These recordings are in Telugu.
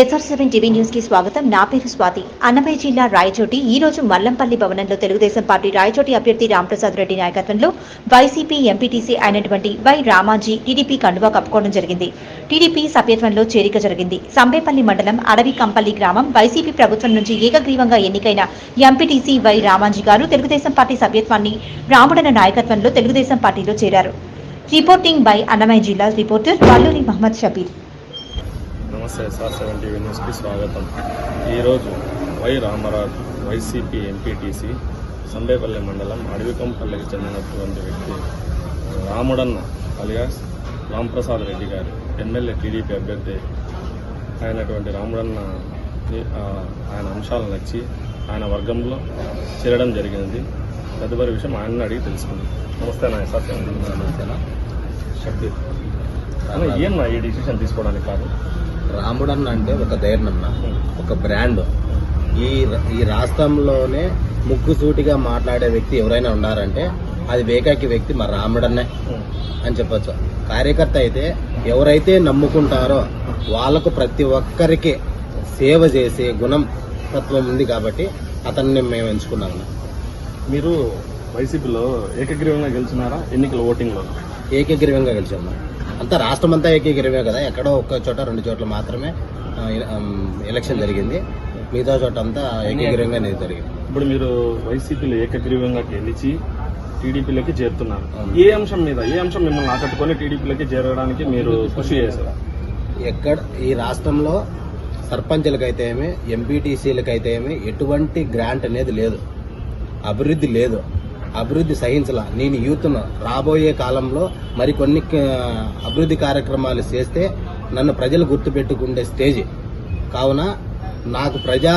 ఎస్ఆర్ సెవెన్ టీవీ న్యూస్కి స్వాగతం. నా పేరు స్వాతి. అన్నమయ్య జిల్లా రాయచోటి ఈ రోజు మల్లంపల్లి భవనంలో తెలుగుదేశం పార్టీ రాయచోటి అభ్యర్థి రాంప్రసాద్ రెడ్డి నాయకత్వంలో వైసీపీ ఎంపీటీసీ అయినటువంటి వై రామాజీ టీడీపీ కండువా కప్పుకోవడం జరిగింది. టీడీపీ సభ్యత్వంలో చేరిక జరిగింది. సంబేపల్లి మండలం అడవి కంపల్లి గ్రామం వైసీపీ ప్రభుత్వం నుంచి ఏకగ్రీవంగా ఎన్నికైన ఎంపీటీసీ వై రామాజీ గారు తెలుగుదేశం పార్టీ సభ్యత్వాన్ని రాముడన నాయకత్వంలో తెలుగుదేశం పార్టీలో చేరారు. రిపోర్టింగ్ బై అన్నమయ్య జిల్లా రిపోర్టర్ వల్లూరి మహమ్మద్ షబీర్. నమస్తే సార్ సెవెన్ టీవీ న్యూస్కి స్వాగతం. ఈరోజు Y Ramaraju YCP MPTC Sambepalli మండలం అడవికంపల్లికి చెందినటువంటి వ్యక్తి రాముడన్న అలియాస్ రాంప్రసాద్ రెడ్డి గారు ఎమ్మెల్యే టీడీపీ అభ్యర్థి అయినటువంటి రాముడన్న ఆయన అంశాలు నచ్చి ఆయన వర్గంలో చేరడం జరిగింది. తదుపరి విషయం ఆయన్ని అడిగి తెలుసుకుంది. నమస్తే నాయ సార్ సెవెన్ నమస్తేనా అన్న, ఏం నా ఈ డిసిషన్ తీసుకోవడానికి కాదు. రాముడన్న అంటే ఒక ధైర్యన్న ఒక బ్రాండ్ ఈ ఈ రాష్ట్రంలోనే ముక్కుసూటిగా మాట్లాడే వ్యక్తి ఎవరైనా ఉన్నారంటే అది వేకాకి వ్యక్తి మా రాముడన్నే అని చెప్పొచ్చు. కార్యకర్త అయితే ఎవరైతే నమ్ముకుంటారో వాళ్ళకు ప్రతి ఒక్కరికి సేవ చేసే గుణం తత్వం ఉంది కాబట్టి అతన్ని మేము ఎంచుకున్నాము మీరు వైసీపీలో ఏకగ్రీవంగా గెలిచినారా? ఎన్నికల ఓటింగ్లో? ఏకగ్రీవంగా గెలిచాము అంతా రాష్ట్రం అంతా ఏకగ్రీవమే కదా. ఎక్కడో ఒక్క చోట రెండు చోట్ల మాత్రమే ఎలక్షన్ జరిగింది. మిగతా చోట అంతా ఏకగ్రీవంగానే జరిగింది. ఇప్పుడు మీరు వైసీపీలో ఏకగ్రీవంగా గెలిచి టీడీపీలోకి చేరుతున్నారు. ఏ అంశం మీద ఏ అంశం మిమ్మల్ని ఆకట్టుకొని టీడీపీలోకి చేరడానికి మీరు కృషి చేశారు? ఎక్కడ ఈ రాష్ట్రంలో సర్పంచులకైతే ఏమి ఎంపీటీసీలకైతే ఏమి ఎటువంటి గ్రాంట్ అనేది లేదు. అభివృద్ధి లేదు. అభివృద్ధి సహించాల. నేను యూత్ను రాబోయే కాలంలో మరికొన్ని అభివృద్ధి కార్యక్రమాలు చేస్తే నన్ను ప్రజలు గుర్తుపెట్టుకుండే స్టేజ్. కావున నాకు ప్రజా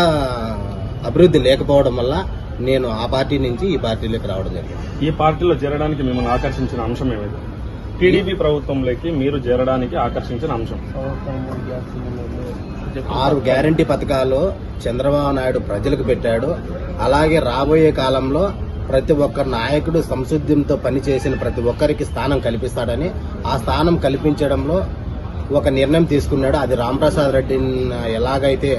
అభివృద్ధి లేకపోవడం వల్ల నేను ఆ పార్టీ నుంచి ఈ పార్టీలోకి రావడం జరిగింది. ఈ పార్టీలో చేరడానికి మిమ్మల్ని ఆకర్షించిన అంశం ఏమిటి? టీడీపీ ప్రభుత్వంలోకి మీరు చేరడానికి ఆకర్షించిన అంశం. ఆరు గ్యారంటీ పథకాలు చంద్రబాబు నాయుడు ప్రజలకు పెట్టాడు. అలాగే రాబోయే కాలంలో ప్రతి ఒక్క నాయకుడు సంశుద్ధ్యంతో పనిచేసిన ప్రతి ఒక్కరికి స్థానం కల్పిస్తాడని ఆ స్థానం కల్పించడంలో ఒక నిర్ణయం తీసుకున్నాడు. అది రాంప్రసాద్ రెడ్డి ఎలాగైతే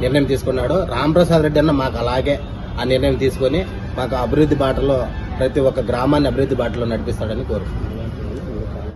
నిర్ణయం తీసుకున్నాడో రాంప్రసాద్ రెడ్డి అన్న మాకు అలాగే ఆ నిర్ణయం తీసుకొని మాకు అభివృద్ధి బాటలో ప్రతి ఒక్క గ్రామాన్ని అభివృద్ధి బాటలో నడిపిస్తాడని కోరుకుంటున్నాను